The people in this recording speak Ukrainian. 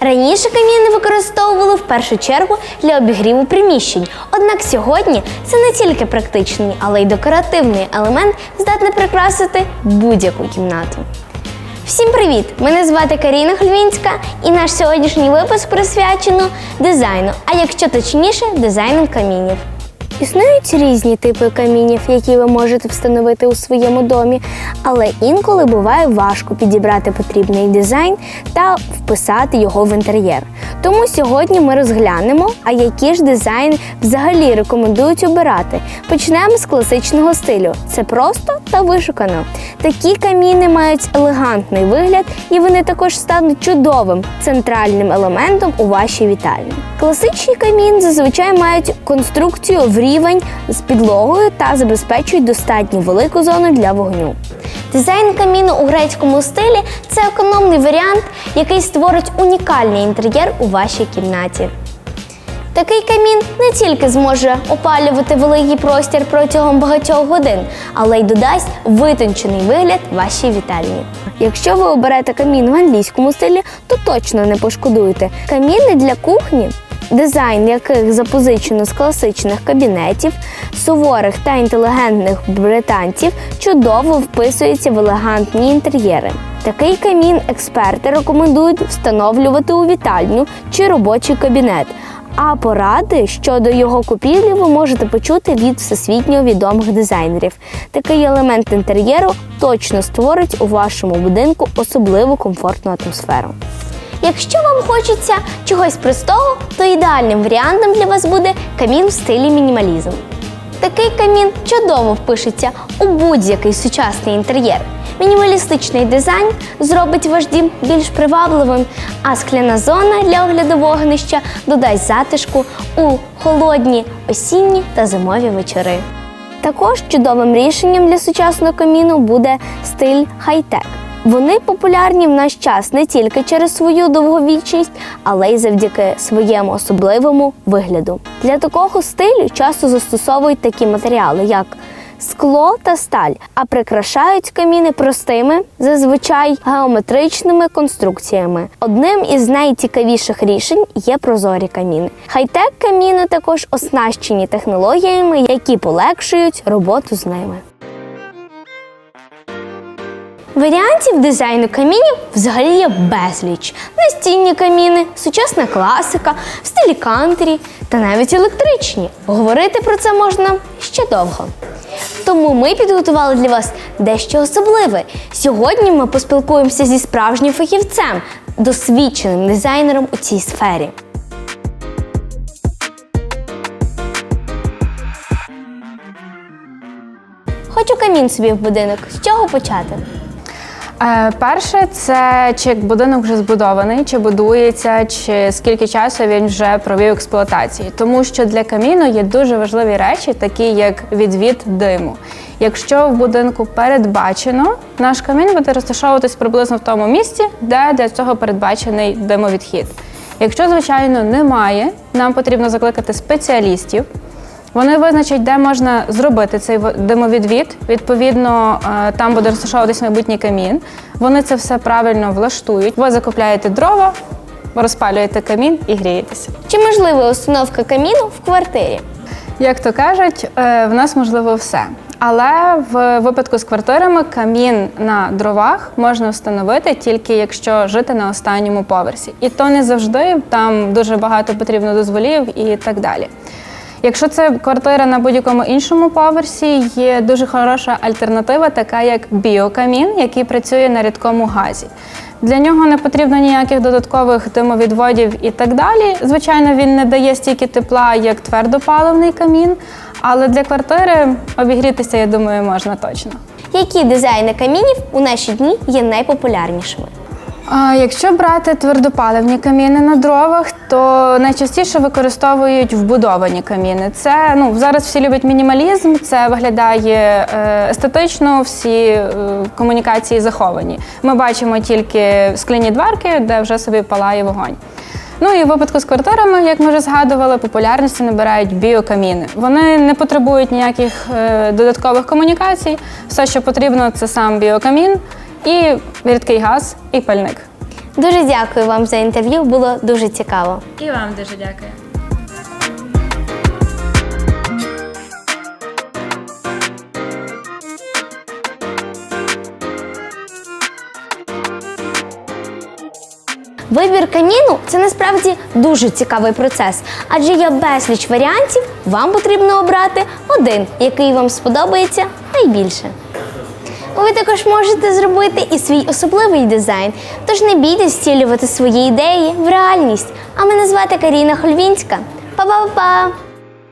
Раніше каміни використовували в першу чергу для обігріву приміщень. Однак сьогодні це не тільки практичний, але й декоративний елемент, здатний прикрасити будь-яку кімнату. Всім привіт! Мене звати Каріна Хльвінська, і наш сьогоднішній випуск присвячено дизайну, а якщо точніше, дизайну камінів. Існують різні типи камінів, які ви можете встановити у своєму домі, але інколи буває важко підібрати потрібний дизайн та вписати його в інтер'єр. Тому сьогодні ми розглянемо, а які ж дизайни взагалі рекомендують обирати. Почнемо з класичного стилю. Це просто та вишукано. Такі каміни мають елегантний вигляд, і вони також стануть чудовим центральним елементом у вашій вітальні. Класичні каміни зазвичай мають конструкцію в рівень з підлогою та забезпечують достатньо велику зону для вогню. Дизайн каміну у грецькому стилі це економний варіант, який створить унікальний інтер'єр у вашій кімнаті. Такий камін не тільки зможе опалювати великий простір протягом багатьох годин, але й додасть витончений вигляд вашій вітальні. Якщо ви оберете камін в англійському стилі, то точно не пошкодуєте. Каміни для кухні, дизайн яких запозичено з класичних кабінетів, суворих та інтелігентних британців, чудово вписується в елегантні інтер'єри. Такий камін експерти рекомендують встановлювати у вітальню чи робочий кабінет. А поради щодо його купівлі ви можете почути від всесвітньо відомих дизайнерів. Такий елемент інтер'єру точно створить у вашому будинку особливу комфортну атмосферу. Якщо вам хочеться чогось простого, то ідеальним варіантом для вас буде камін в стилі мінімалізм. Такий камін чудово впишеться у будь-який сучасний інтер'єр. Мінімалістичний дизайн зробить ваш дім більш привабливим, а скляна зона для огляду вогнища додасть затишку у холодні осінні та зимові вечори. Також чудовим рішенням для сучасного каміну буде стиль хай-тек. Вони популярні в наш час не тільки через свою довговічність, але й завдяки своєму особливому вигляду. Для такого стилю часто застосовують такі матеріали, як скло та сталь, а прикрашають каміни простими, зазвичай геометричними конструкціями. Одним із найцікавіших рішень є прозорі каміни. Хай-тек каміни також оснащені технологіями, які полегшують роботу з ними. Варіантів дизайну камінів взагалі є безліч. Настінні каміни, сучасна класика, в стилі кантері та навіть електричні. Говорити про це можна ще довго. Тому ми підготували для вас дещо особливе. Сьогодні ми поспілкуємося зі справжнім фахівцем, досвідченим дизайнером у цій сфері. Хочу камін собі в будинок. З чого почати? Е, Перше, це чи будинок вже збудований, чи будується, чи скільки часу він вже провів експлуатації. Тому що для каміну є дуже важливі речі, такі як відвід диму. Якщо в будинку передбачено, наш камін буде розташовуватись приблизно в тому місці, де для цього передбачений димовідхід. Якщо, звичайно, немає, нам потрібно закликати спеціалістів. Вони визначать, де можна зробити цей димовідвід. Відповідно, е, там буде розташовуватись майбутній камін. Вони це все правильно влаштують. Ви закупляєте дрова, розпалюєте камін і грієтеся. Чи можлива установка каміну в квартирі? Як то кажуть, е, в нас можливо все. Але в випадку з квартирами камін на дровах можна встановити тільки якщо жити на останньому поверсі. І то не завжди, там дуже багато потрібно дозволів і так далі. Якщо це квартира на будь-якому іншому поверсі, є дуже хороша альтернатива, така як біокамін, який працює на рідкому газі. Для нього не потрібно ніяких додаткових димовідводів і так далі. Звичайно, він не дає стільки тепла, як твердопаливний камін, але для квартири обігрітися, я думаю, можна точно. Які дизайни камінів у наші дні є найпопулярнішими? Якщо брати твердопаливні каміни на дровах, то найчастіше використовують вбудовані каміни. Це ну зараз всі люблять мінімалізм, це виглядає е, естетично, всі е, комунікації заховані. Ми бачимо тільки скляні дверки, де вже собі палає вогонь. Ну і в випадку з квартирами, як ми вже згадували, популярності набирають біокаміни. Вони не потребують ніяких е, додаткових комунікацій. Все, що потрібно, це сам біокамін і рідкий газ і пальник. Дуже дякую вам за інтерв'ю, було дуже цікаво. І вам дуже дякую. Вибір каміну це насправді дуже цікавий процес, адже є безліч варіантів, вам потрібно обрати один, який вам сподобається найбільше. Ви також можете зробити і свій особливий дизайн, тож не бійтесь втілювати свої ідеї в реальність. А мене звати Каріна Хольвінська. Па-па-па!